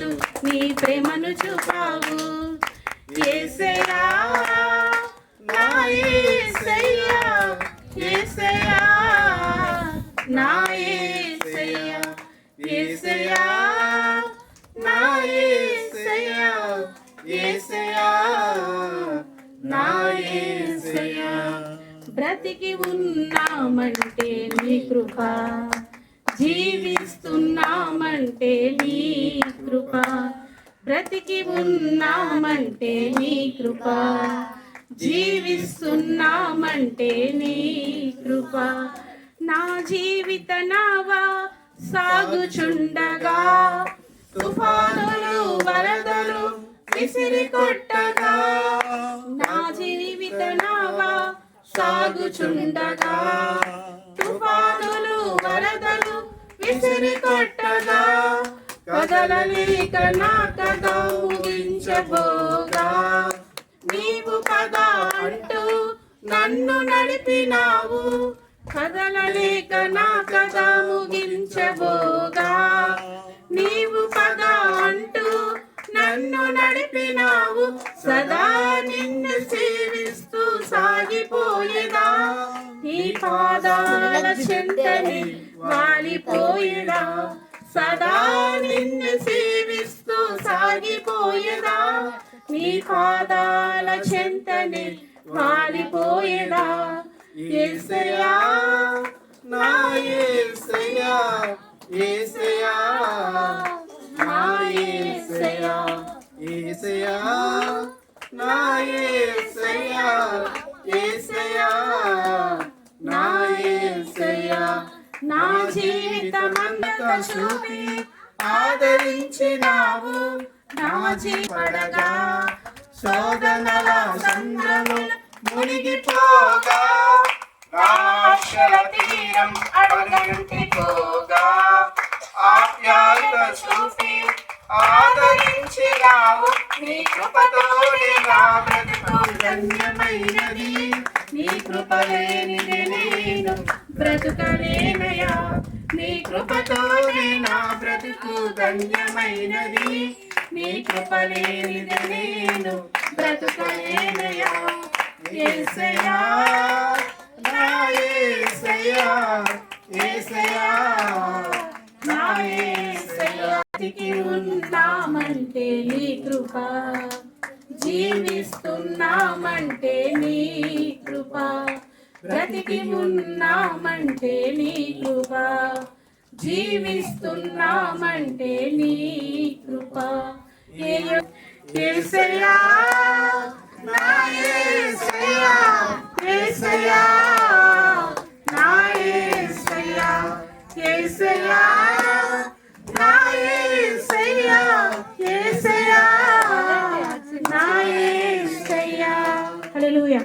యందు నీ ప్రేమను చూపావు. ఏసయ్యా నా ఏసయ్యా ఏసయ్యా నా ఏసయ్యా ఏసయ్యా నా ఏసయ్యా ఏసయ్యా నా ఏసయ్యా. బ్రతికి ఉన్నామంటే నీ కృప. జీవిస్తున్నామంటే నీ కృప. బ్రతికి ఉన్నామంటే నీ కృప. జీవిస్తున్నామంటే నీ కృప. నా జీవిత నావా సాగుచుండగా. తుఫానులు వరదలు విసిరి కొట్టగా. నా జీవిత నావా సాగుచుండగా. విసిరి కొట్టగా కదలలేక నా కథ నీవు పద అంటూ నన్ను నడిపినావు కదలలేక నా కథ ముగించబోగా. నీవు పద అంటూ నన్ను నడిపినావు సదా నిన్ను సేవిస్తూ సాగిపోయేదా. పాదాల చింతని వాలిపోయినా సదా నిన్ను సేవిస్తూ సాగిపోయినా. నీ పాదాల చింతని వాలిపోయినా ఏసయా నా ఏసయా ఏసయా నా ఏసయా ఏసయా నా ఏసయా ఏసయా నా ఏసయ్యా నా జీవితమంతా చూపి ఆదరించినావు. నా జీవడగా శోధనల సంద్రము మునిగిపోగా. రాక్షల తీరం అడగంటిపోగా. ఆప్యాయత చూపి ఆదరించినావు. నీ కృపతోనే నా బ్రతుకు ధన్యమైనది. నీ కృప లేనిది నేను బ్రతుకలేనయా. నీ కృపతోనే నా బ్రతుకు ధన్యమైనది. నీ కృప లేనిది నేను బ్రతుకలేనయా. యేసయ్యా నా యేసయ్యా యేసయ్యా నా యేసయ్యా ఉన్నామంటే నీ కృప. జీవిస్తున్నామంటే నీ బ్రతికి ఉన్నామంటే నీ కృప జీవిస్తున్నామంటే నీ కృప ఏ- నా యేసయ్యా యేసయ్యా నా యేసయ్యా యేసయ్యా నా యేసయ్యా యేసయ్యా నా హల్లెలూయా.